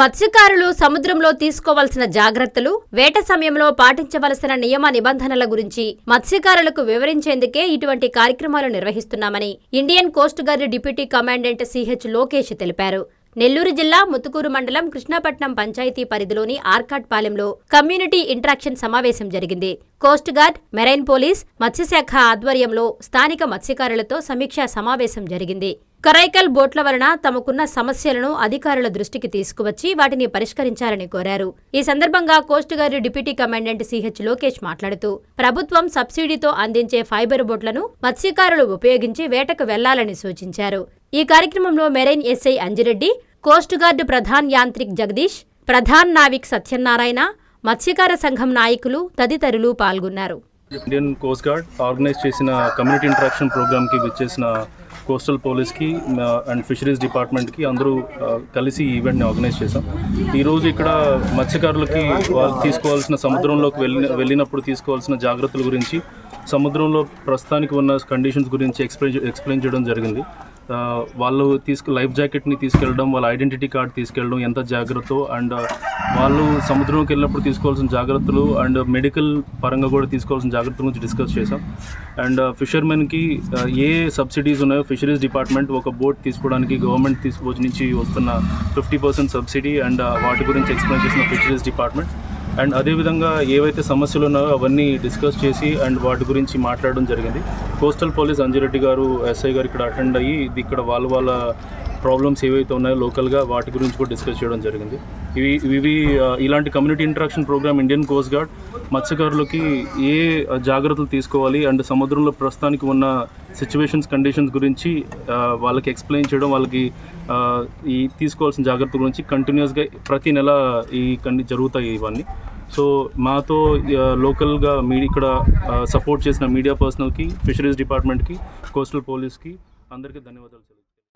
మత్స్యకారులు సముద్రంలో తీసుకోవాల్సిన జాగ్రత్తలు వేట సమయంలో పాటించవలసిన నియమ నిబంధనల గురించి మత్స్యకారులకు వివరించేందుకే ఇటువంటి కార్యక్రమాలు నిర్వహిస్తున్నామని Indian coast guard deputy commandant CH Lokesh తెలిపారు. నెల్లూరు జిల్లా ముత్తుకూరు మండలం కృష్ణాపట్నం పంచాయతీ పరిధిలోని ఆర్కాట్పాలెంలో కమ్యూనిటీ ఇంట్రాక్షన్ సమావేశం జరిగింది. కోస్ట్ గార్డ్ మెరైన్ పోలీస్ మత్స్యశాఖ ఆధ్వర్యంలో స్థానిక మత్స్యకారులతో సమీక్షా సమావేశం జరిగింది. కరైకల్ బోట్ల వలన తమకున్న సమస్యలను అధికారుల దృష్టికి తీసుకువచ్చి వాటిని పరిష్కరించాలని కోరారు. ఈ సందర్భంగా coast guard deputy commandant CH Lokesh మాట్లాడుతూ ప్రభుత్వం సబ్సిడీతో అందించే ఫైబర్ బోట్లను మత్స్యకారులు ఉపయోగించి వేటకు వెళ్ళాలని సూచించారు. ఈ కార్యక్రమంలో marine SI Anjireddy coast guard Pradhan Yantrik Jagadish Pradhan Navik Satyanarayana మత్స్యకార సంఘం నాయకులు తదితరులు పాల్గొన్నారు. ఇండియన్ కోస్ట్ గార్డ్ ఆర్గనైజ్ చేసిన కమ్యూనిటీ ఇంటరాక్షన్ ప్రోగ్రామ్కి విచ్చేసిన కోస్టల్ పోలీస్కి అండ్ ఫిషరీస్ డిపార్ట్మెంట్కి అందరూ కలిసి ఈ ఈవెంట్ని ఆర్గనైజ్ చేశాం. ఈరోజు ఇక్కడ మత్స్యకారులకి వాళ్ళు తీసుకోవాల్సిన సముద్రంలోకి వెళ్ళిన వెళ్ళినప్పుడు తీసుకోవాల్సిన జాగ్రత్తల గురించి సముద్రంలో ప్రస్తుతానికి ఉన్న కండిషన్స్ గురించి ఎక్స్ప్లెయిన్ ఎక్స్ప్లెయిన్ చేయడం జరిగింది. వాళ్ళు తీసుకు లైఫ్ జాకెట్ని తీసుకెళ్ళడం వాళ్ళ ఐడెంటిటీ కార్డ్ తీసుకెళ్ళడం ఎంత జాగ్రత్త అండ్ వాళ్ళు సముద్రంకి వెళ్ళినప్పుడు తీసుకోవాల్సిన జాగ్రత్తలు అండ్ మెడికల్ పరంగా కూడా తీసుకోవాల్సిన జాగ్రత్తల గురించి డిస్కస్ చేసాం అండ్ ఫిషర్మెన్కి ఏ సబ్సిడీస్ ఉన్నాయో ఫిషరీస్ డిపార్ట్మెంట్ ఒక బోట్ తీసుకోవడానికి గవర్నమెంట్ తీసుకొచ్చి నుంచి వస్తున్న ఫిఫ్టీ పర్సెంట్ సబ్సిడీ అండ్ వాటి గురించి ఎక్స్ప్లెయిన్ చేసిన ఫిషరీస్ డిపార్ట్మెంట్. అండ్ అదేవిధంగా ఏవైతే సమస్యలు ఉన్నాయో అవన్నీ డిస్కస్ చేసి అండ్ వాటి గురించి మాట్లాడడం జరిగింది. కోస్టల్ పోలీస్ అంజిరెడ్డి గారు ఎస్ఐ గారు ఇక్కడ అటెండ్ అయ్యి ఇది ఇక్కడ వాళ్ళ వాళ్ళ ప్రాబ్లమ్స్ ఏవైతే ఉన్నాయో లోకల్గా వాటి గురించి కూడా డిస్కస్ చేయడం జరిగింది. ఇవి ఇవి ఇలాంటి community interaction programme Indian coast guard మత్స్యకారులకి ఏ జాగ్రత్తలు తీసుకోవాలి అండ్ సముద్రంలో ప్రస్తుతానికి ఉన్న సిచ్యువేషన్స్ కండిషన్స్ గురించి వాళ్ళకి ఎక్స్ప్లెయిన్ చేయడం వాళ్ళకి ఈ తీసుకోవాల్సిన జాగ్రత్త గురించి కంటిన్యూస్గా ప్రతి నెల ఈ కండి జరుగుతాయి ఇవన్నీ. సో మాతో లోకల్గా మీ ఇక్కడ సపోర్ట్ చేసిన మీడియా పర్సనల్కి ఫిషరీస్ డిపార్ట్మెంట్కి కోస్టల్ పోలీస్కి అందరికీ ధన్యవాదాలు